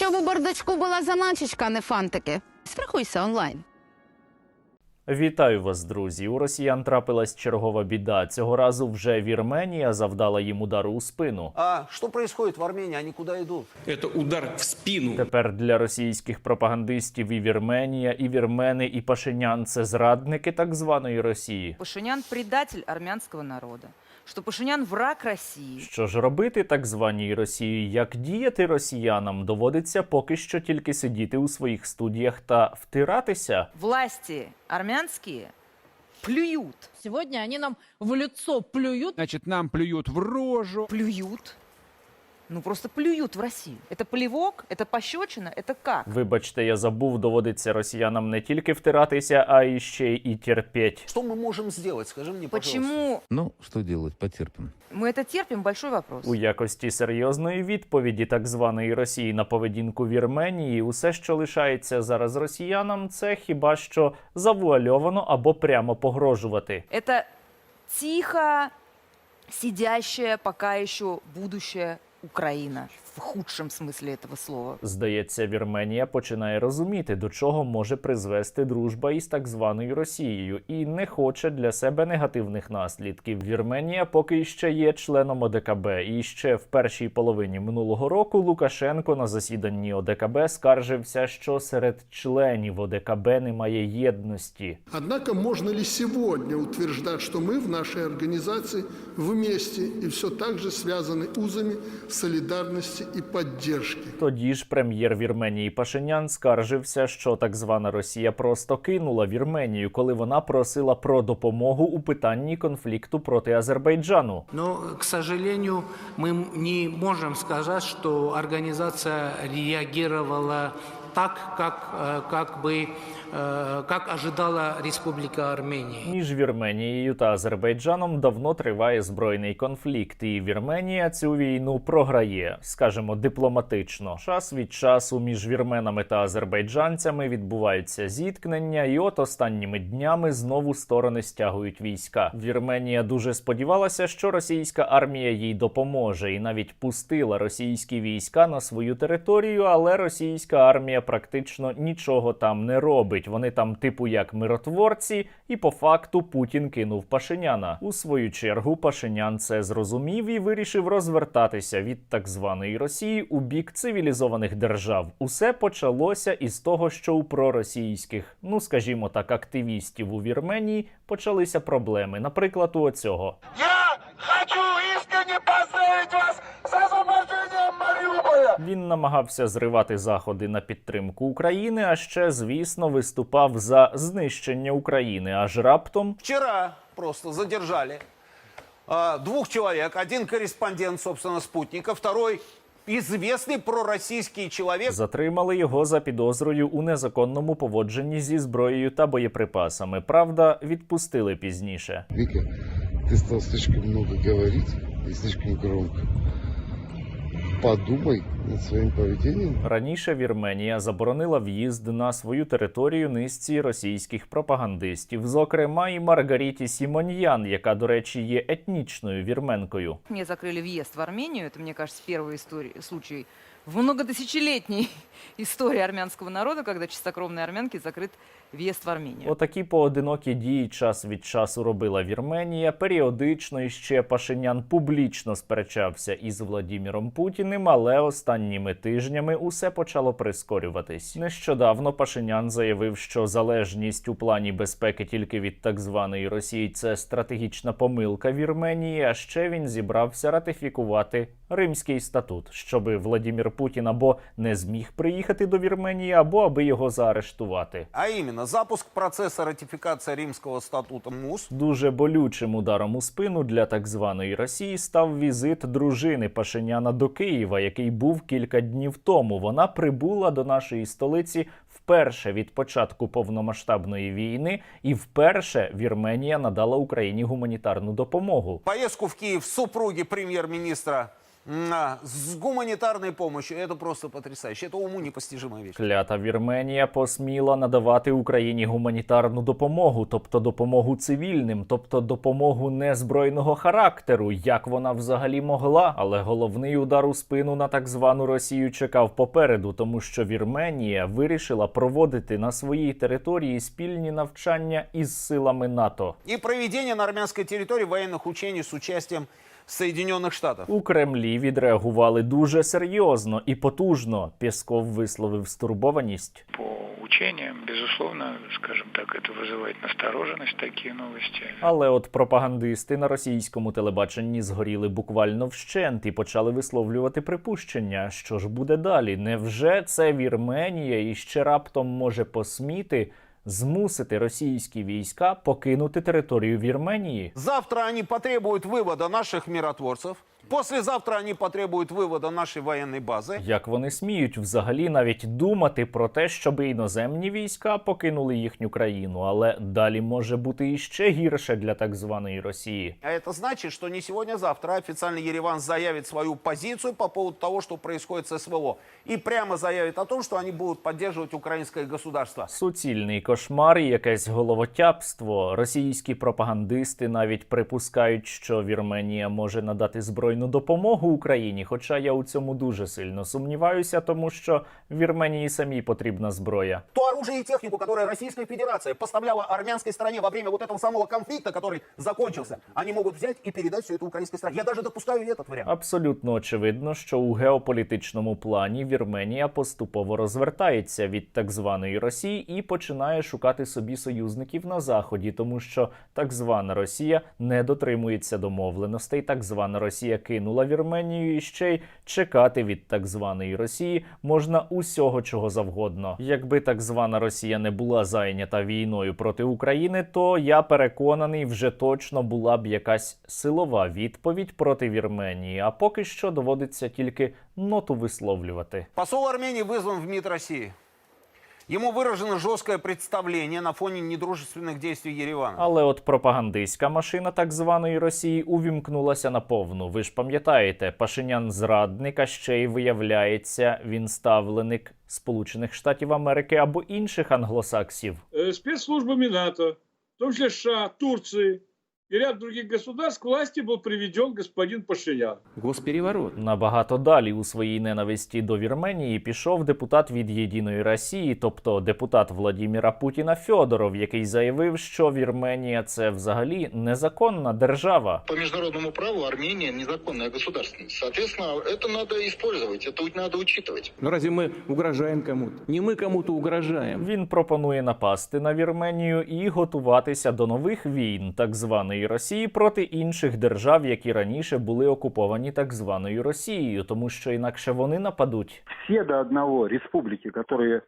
Щоб у бардачку була заначечка, а не фантики. Страхуйся онлайн. Вітаю вас, друзі. У росіян трапилась чергова біда. Цього разу вже Вірменія завдала їм удару у спину. А что происходит в Армении? Они куда идут? Это удар в спину. Тепер для російських пропагандистів і Вірменія, і вірмени, і Пашинян це зрадники так званої Росії. Пашинян – предатель армянского народа, что Пашинян – враг Росії. Що ж робити так званій Росії? Як діяти росіянам? Доводиться поки що тільки сидіти у своїх студіях та втиратися. Власті армянські плюють. Сьогодні вони нам в лицо плюють. Значить, нам плюють в рожу. плюют, ну просто плюют в Россию. Это плевок, это пощечина, это как? Вибачте, я забув, доводиться росіянам не тільки втиратися, а і ще й терпеть. Что мы можем сделать? Скажи мне, пожалуйста. Почему Ну, что делать, потерпим. мы это терпим? Большой вопрос. У якості серйозної відповіді так званої Росії на поведінку Вірменії, усе, що лишається зараз росіянам, це хіба що завуальовано або прямо погрожувати. Это тихо сидящая пока еще будущая Украина в худшем смысле этого слова. Здається, Вірменія починає розуміти, до чого може призвести дружба із так званою Росією, і не хоче для себе негативних наслідків. Вірменія поки ще є членом ОДКБ, і ще в першій половині минулого року Лукашенко на засіданні ОДКБ скаржився, що серед членів ОДКБ немає єдності. Однако можно ли сегодня утверждать, что мы в нашей организации вместе и все так же связаны узами солидарности и поддержки? Тоді ж прем'єр Вірменії Пашинян скаржився, що так звана Росія просто кинула Вірменію, коли вона просила про допомогу у питанні конфлікту проти Азербайджану. Ну, к сожалению, ми не можем сказати, що організація реагировала так, как, э, как бы, э, как ожидала Республика Армения. Між Вірменією та Азербайджаном давно триває збройний конфлікт, і Вірменія цю війну програє, скажімо, дипломатично. Час від часу між вірменами та азербайджанцями відбуваються зіткнення, і от останніми днями знову сторони стягують війська. Вірменія дуже сподівалася, що російська армія їй допоможе, і навіть пустила російські війська на свою територію, але російська армія практично нічого там не робить. Вони там, типу, як миротворці, і по факту Путін кинув Пашиняна. У свою чергу Пашинян це зрозумів і вирішив розвертатися від так званої Росії у бік цивілізованих держав. Усе почалося із того, що у проросійських, ну скажімо так, активістів у Вірменії почалися проблеми. Наприклад, у оцього. Він намагався зривати заходи на підтримку України, а ще, звісно, виступав за знищення України. Аж раптом Вчера просто задержали а, двух человек. Один корреспондент, собственно, спутника, второй известный пророссийский человек. затримали його за підозрою у незаконному поводженні зі зброєю та боєприпасами. Правда, відпустили пізніше. Вика, ты стал слишком много говорить и слишком громко Подумай над своим поведением. Раніше Вірменія заборонила в'їзд на свою територію низці російських пропагандистів, зокрема і Маргаріті Сімоньян, яка, до речі, є етнічною вірменкою. Мне закрыли въезд в Армению. Это, мне кажется, первый историй, случай в многотысячелетней истории армянского народа, когда чистокровные армянки закрыт въезд в Армению. Отакі поодинокі дії час від часу робила Вірменія. Періодично іще Пашинян публічно сперечався із Владіміром Путіним, але останніми тижнями усе почало прискорюватись. Нещодавно Пашинян заявив, що залежність у плані безпеки тільки від так званої Росії це стратегічна помилка Вірменії. А ще він зібрався ратифікувати Римський статут, щоби Владімір Путін або не зміг приїхати до Вірменії, або аби його заарештувати. А именно, запуск процесса ратификации Римского статута МУС. Дуже болючим ударом у спину для так званої Росії став візит дружини Пашиняна до Києва, який був кілька днів тому. Вона прибула до нашої столиці вперше від початку повномасштабної війни, і вперше Вірменія надала Україні гуманітарну допомогу. Поездку в Киев супруги премьер-министра м, а, с гуманитарной помощью. Это просто потрясающе. Это уму непостижимая вещь. Клята Вірменія посміла надавати Україні гуманітарну допомогу, тобто допомогу цивільним, тобто допомогу незбройного характеру. Як вона взагалі могла? Але головний удар у спину на так звану Росію чекав попереду, тому що Вірменія вирішила проводити на своїй території спільні навчання із силами НАТО. И проведение на армянской территории военных учений с участием Соединенных Штатов. У Кремлі відреагували дуже серйозно і потужно. Пєсков висловив стурбованість. По учениям, безусловно, скажем так, это вызывает настороженность, такие новости. Але от пропагандисти на російському телебаченні згоріли буквально вщент і почали висловлювати припущення, що ж буде далі. Невже це Вірменія і ще раптом може посміти Змусити російські війська покинути територію Вірменії? Завтра вони потребують виводу наших миротворцев. Послезавтра они потребуют вывода нашей военной базы. Як вони сміють взагалі навіть думати про те, щоб іноземні війська покинули їхню країну, але далі може бути іще гірше для так званої Росії. А это значит, что не сегодня-завтра официально Ереван заявит свою позицию по поводу того, что происходит с СВО. И прямо заявит о том, что они будут поддерживать украинское государство. Суцільний кошмар і якесь головотяпство. Російські пропагандисти навіть припускають, що Вірменія може надати збройну допомогу Україні. Хоча я у цьому дуже сильно сумніваюся, тому що Вірменії самій потрібна зброя. То оружие и технику, которое Российская Федерация поставляла армянской стране во время вот этого самого конфликта, который закончился, они могут взять и передать все это украинской стране. Я даже допускаю и этот вариант. Абсолютно очевидно, що у геополітичному плані Вірменія поступово розвертається від так званої Росії і починає шукати собі союзників на заході, тому що так звана Росія не дотримується домовленостей. Так звана Росія кинула Вірменію і ще й чекати від так званої Росії можна усього чого завгодно. Якби так звана Росія не була зайнята війною проти України, то я переконаний, вже точно була б якась силова відповідь проти Вірменії. А поки що доводиться тільки ноту висловлювати. Посол Армении вызван в МИД России. Ему выражено жесткое представление на фоне недружественных действий Еревана. Але от пропагандистська машина так званої Росії увімкнулася на повну. Ви ж пам'ятаєте, Пашинян зрадник, а ще й виявляється, він ставленик Сполучених Штатів Америки або інших англосаксів. Э, Спецслужбами НАТО, в том числе США, Турции и ряд других государств к власти был приведен господин Пашинян. Госпереворот. Набагато далі у своїй ненависті до Вірменії пішов депутат від Єдиної Росії, тобто депутат Владіміра Путіна Фьодоров, який заявив, що Вірменія це взагалі незаконна держава. По международному праву Армения незаконное государство. Соответственно, это надо использовать, это надо учитывать. Но разве мы угрожаем кому-то? Не мы кому-то угрожаем. Він пропонує напасти на Вірменію і готуватися до нових війн так званої Росії проти інших держав, які раніше були окуповані так званою Росією, тому що інакше вони нападуть. все до одного республики, которые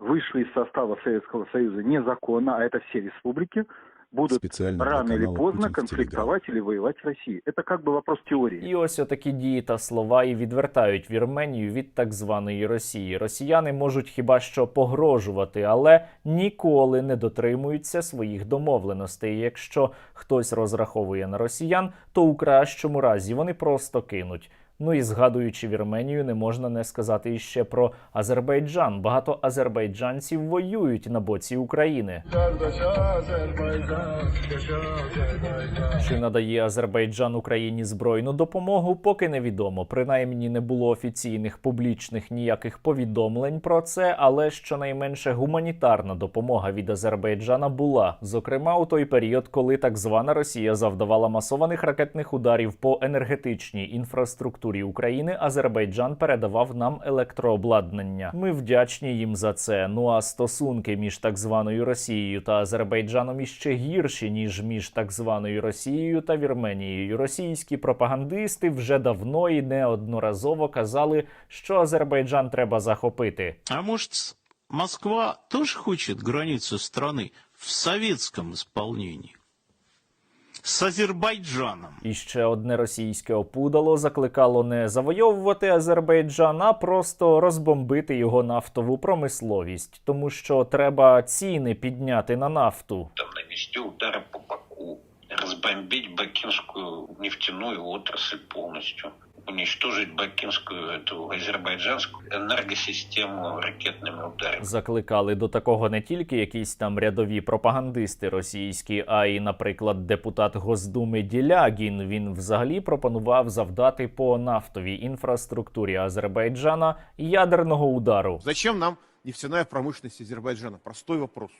вышли из состава Советского Союза незаконно, а это все республики, будут рано или поздно Путин конфликтовать или воевать с Россией. Это как бы вопрос теории. І ось отакі дії та слова і відвертають Вірменію від так званої Росії. Росіяни можуть хіба що погрожувати, але ніколи не дотримуються своїх домовленостей. Якщо хтось розраховує на росіян, то у кращому разі вони просто кинуть. Ну і згадуючи Вірменію, не можна не сказати іще про Азербайджан. Багато азербайджанців воюють на боці України. Чи надає Азербайджан Україні збройну допомогу, поки невідомо. Принаймні не було офіційних публічних ніяких повідомлень про це, але щонайменше гуманітарна допомога від Азербайджана була. Зокрема, у той період, коли так звана Росія завдавала масованих ракетних ударів по енергетичній інфраструктурі України, Азербайджан передавав нам електрообладнання. Ми вдячні їм за це. Ну а стосунки між так званою Росією та Азербайджаном іще гірші ніж між так званою Росією та Вірменією. Російські пропагандисти вже давно і неодноразово казали, що Азербайджан треба захопити. А может, Москва тоже хочет границу страны в советском исполнении? С Азербайджаном. І ще одне російське опудало закликало не завойовувати Азербайджан, а просто розбомбити його нафтову промисловість, тому що треба ціни підняти на нафту. Там нанести удары по Баку, розбомбити бакінську нефтяну отрасль полностью уничтожить бакинскую, эту азербайджанскую энергосистему ракетными ударами. Закликали до такого не тільки якісь там рядові пропагандисти російські, а й, наприклад, депутат Госдуми Ділягін. Він взагалі пропонував завдати по нафтовій інфраструктурі Азербайджана ядерного удару. Зачем нам нефтяная промышленность Азербайджана? Простой вопрос.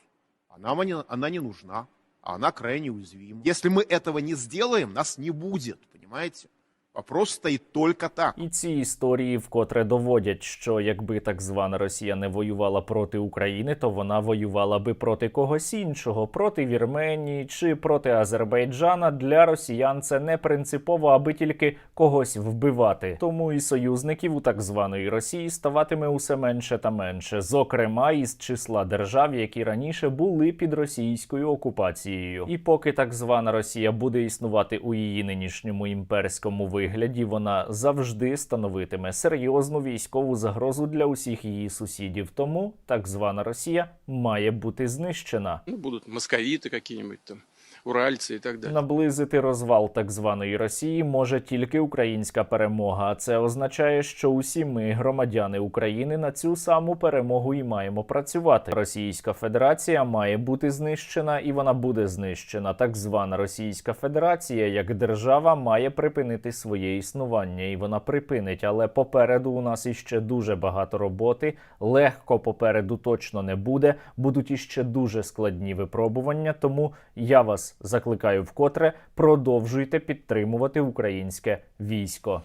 А нам они- она не нужна, а она крайне уязвима. Если мы этого не сделаем, нас не будет, понимаете? Вопрос стоит только так. І ці історії вкотре доводять, що якби так звана Росія не воювала проти України, то вона воювала би проти когось іншого, проти Вірменії чи проти Азербайджана. Для росіян це не принципово, аби тільки когось вбивати. Тому і союзників у так званої Росії ставатиме усе менше та менше, зокрема із числа держав, які раніше були під російською окупацією. І поки так звана Росія буде існувати у її нинішньому імперському вигляді, вона завжди становитиме серйозну військову загрозу для усіх її сусідів. Тому так звана Росія має бути знищена. Ну, будут московиты какие-нибудь там, уральцы и так далее. Наблизити розвал так званої Росії може тільки українська перемога. А це означає, що усі ми, громадяни України, на цю саму перемогу і маємо працювати. Російська Федерація має бути знищена, і вона буде знищена. Так звана Російська Федерація як держава має припинити своє існування, і вона припинить. Але попереду у нас іще дуже багато роботи. Легко попереду точно не буде. Будуть іще дуже складні випробування. Тому я вас закликаю вкотре продовжуйте підтримувати українське військо.